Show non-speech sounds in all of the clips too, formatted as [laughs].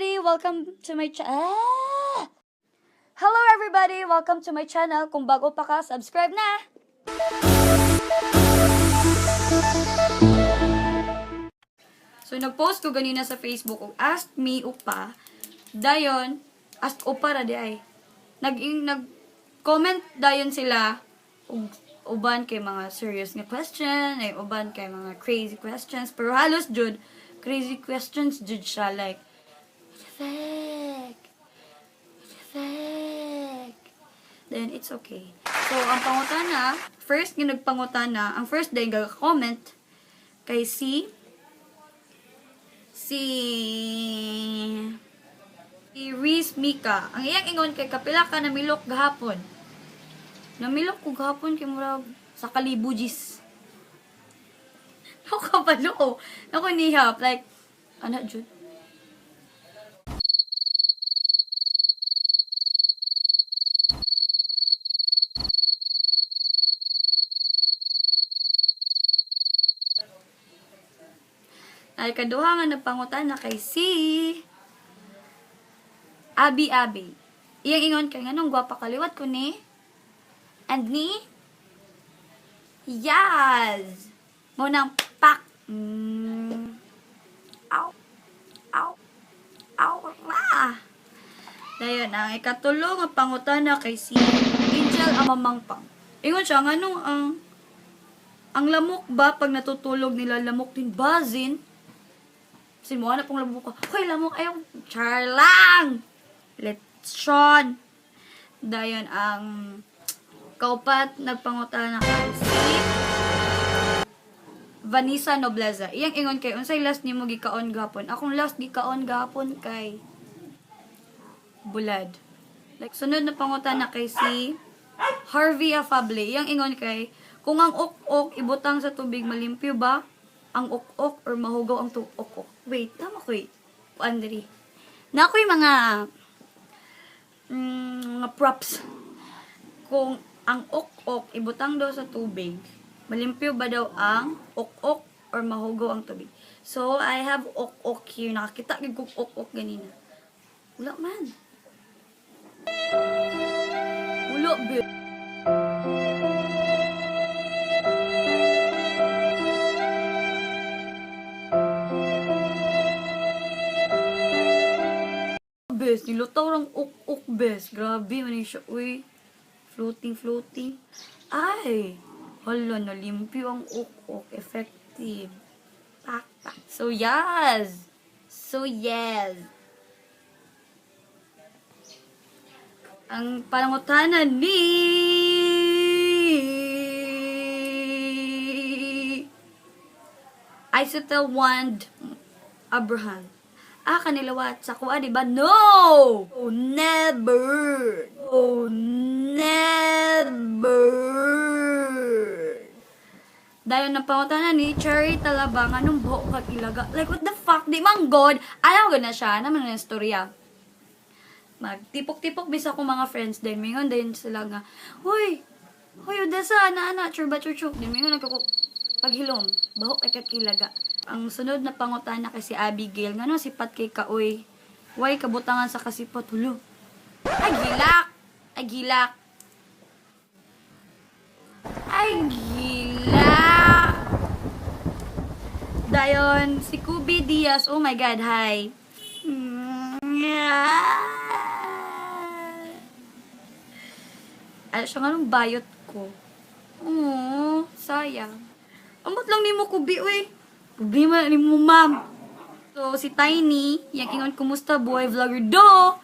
everybody! Welcome to my channel. Ah! Hello everybody! Welcome to my channel. Kung bago pa ka, subscribe na! So, nag-post ko ganina sa Facebook og ask me upa. Dayon, ask upa ra di ay. Nag nag-comment dayon sila og uban kay mga serious nga question, ay uban kay mga crazy questions, pero halos jud crazy questions jud siya like fake. Fake. Then it's okay. So, ang pangutana, first nga nagpangutana, ang first day comment kay si si si Reese Mika. Ang iyang ingon kay kapila ka namilok gahapon. Namilok ko gahapon kay murag sa kalibujis. [laughs] Ako kabalo. Ako nihap. Like, ano, Jud? Ay, kaduha nga nagpangutan na kay si Abi Abi. Iyang ingon kay nganong gwapa kaliwat ko ni and ni Yaz. Mo nang pak. Mm. Ow. Ow. Ow. Dayon, ang ikatulo nga pangutana kay si Angel Amamangpang. Ingon siya, nganong ang ang lamok ba pag natutulog nila lamok din bazin? Sinuha na pong lamok ko. Hoy, lamok ayaw. Char lang! Lechon. Dayon ang kaupat nagpangutan na si Vanessa Nobleza. Iyang ingon kay unsay last nimo gikaon gapon. Akong last gikaon gapon kay Bulad. Like sunod na pangutan na kay si Harvey Afable. Iyang ingon kay kung ang ok-ok ibutang sa tubig malimpyo ba ang ok-ok or mahugaw ang ok-ok. Wait, tama ko eh. Andri. Na ako'y mga mm, mga props. Kung ang ok-ok ibutang daw sa tubig, malimpyo ba daw ang ok-ok or mahugaw ang tubig. So, I have ok-ok here. Nakakita kong ok-ok ganina. Wala man. Wala, babe. Bes, nilutaw rang uk-uk, bes. Grabe, man siya, uy. Floating, floating. Ay! Hala, nalimpyo ang uk-uk. Effective. Tak, tak. So, yes! So, yes! Ang panangutanan ni... Isotel Wand Abraham. Ah, kanilawat sa kuha, di ba? No! Oh, never! Oh, never! Dayon ng pangutanan ni Cherry Talabang, anong buhok kag ilaga? Like, what the fuck? Di mang God! Alam ko na siya, naman na istorya. Magtipok-tipok bisa ko mga friends din. Mingon din sila nga, Hoy! Hoy, udasa, na ana, churba churchuk. Din mingon nagkako paghilom, bahok kay kakilaga. Ang sunod na pangutan na kay si Abigail, ngano sipat kay kaoy. Way kabutangan sa kasipot, hulo. Ay, gilak! Ay, gilak! Ay, gilak! Dayon, si Kubi Diaz, oh my God, hi. Ay, siya nga nung bayot ko. Oo, sayang. Amot lang ni mo, Kubi, uy. Problema ni mo, ma'am. So, si Tiny, yung ingon, kumusta, boy, vlogger, do!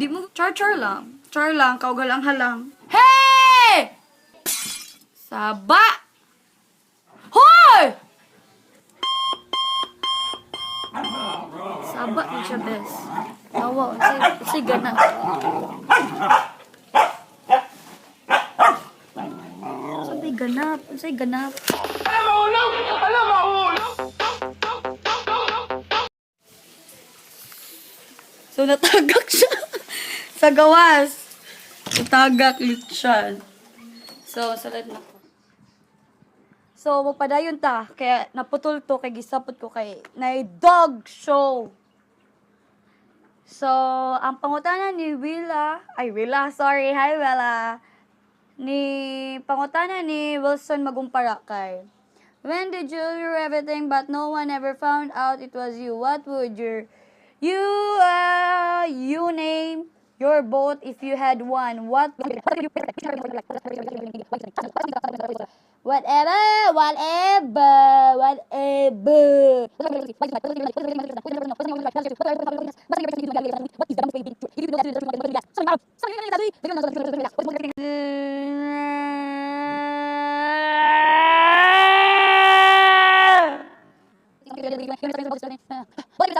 Di mo, char-char lang. Char lang, kaugalang-halang. Hey! Saba! Hoy! Saba ni siya, bes. Tawa, say gana. Sabi ganap, say ganap. So, natagak siya. [laughs] sa gawas. Natagak siya. So, salad na ko. So, magpadayon ta. Kaya naputol to kay gisapot ko kay na dog show. So, ang pangutana ni Willa, ay Willa, sorry, hi Willa. Ni pangutana ni Wilson Magumpara kay. When did you do everything but no one ever found out it was you? What would your you uh you name your boat if you had one? What Whatever, whatever, whatever.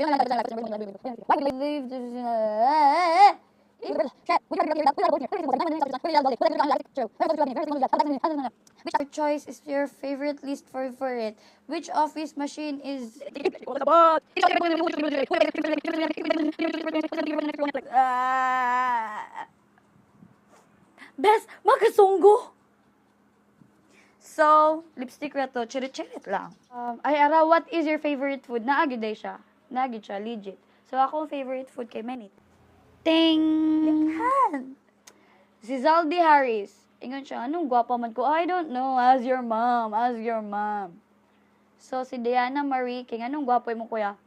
Which choice is your favorite least favorite? Which office machine is Ah. Bes, magkasunggo! So, lipstick ra to, chirit-chirit lang. Um, ay, ara, what is your favorite food? Naagid day siya. Naagid siya, legit. So, ako favorite food kay Manit. Ting! Limhan! Si Zaldi Harris. Ingon siya, anong gwapa man ko? I don't know. Ask your mom. Ask your mom. So, si Diana Marie King. Anong gwapo mo, kuya?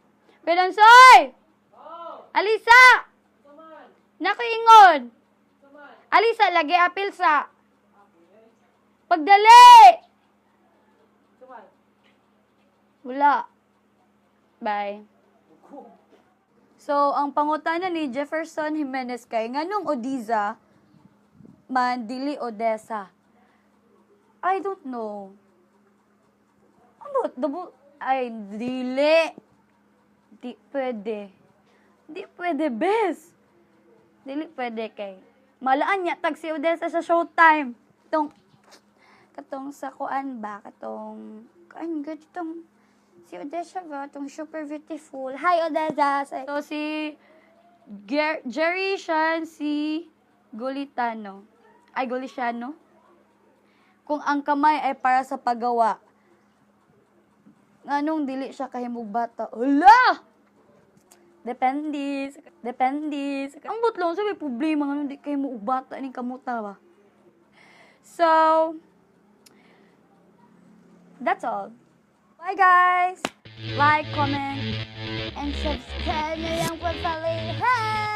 Pedansoy! Alisa! Nakiingon! Alisa, lagi apil sa... Pagdali! Wala. Bye. So, ang pangutana ni Jefferson Jimenez kay nganong Odiza man dili Odessa. I don't know. Ano, double, ay, dili. Di pwede. Di pwede, bes. Dili pwede kay. Malaan niya tag si Odessa sa showtime. Itong, katong sa kuan ba, katong, kuan good itong, si Odessa ba, itong super beautiful. Hi, Odessa! So, si Ger- Jerry Shan, si Gulitano. Ay, Gulisiano. Kung ang kamay ay para sa paggawa, nganong dili siya kahimog bata. Hala! Depende. Depende. Ang butlong sa may problema nga di kayo mo bata ni kamuta ba. So, that's all. Bye guys! Like, comment, and subscribe na lang po pala. Hi!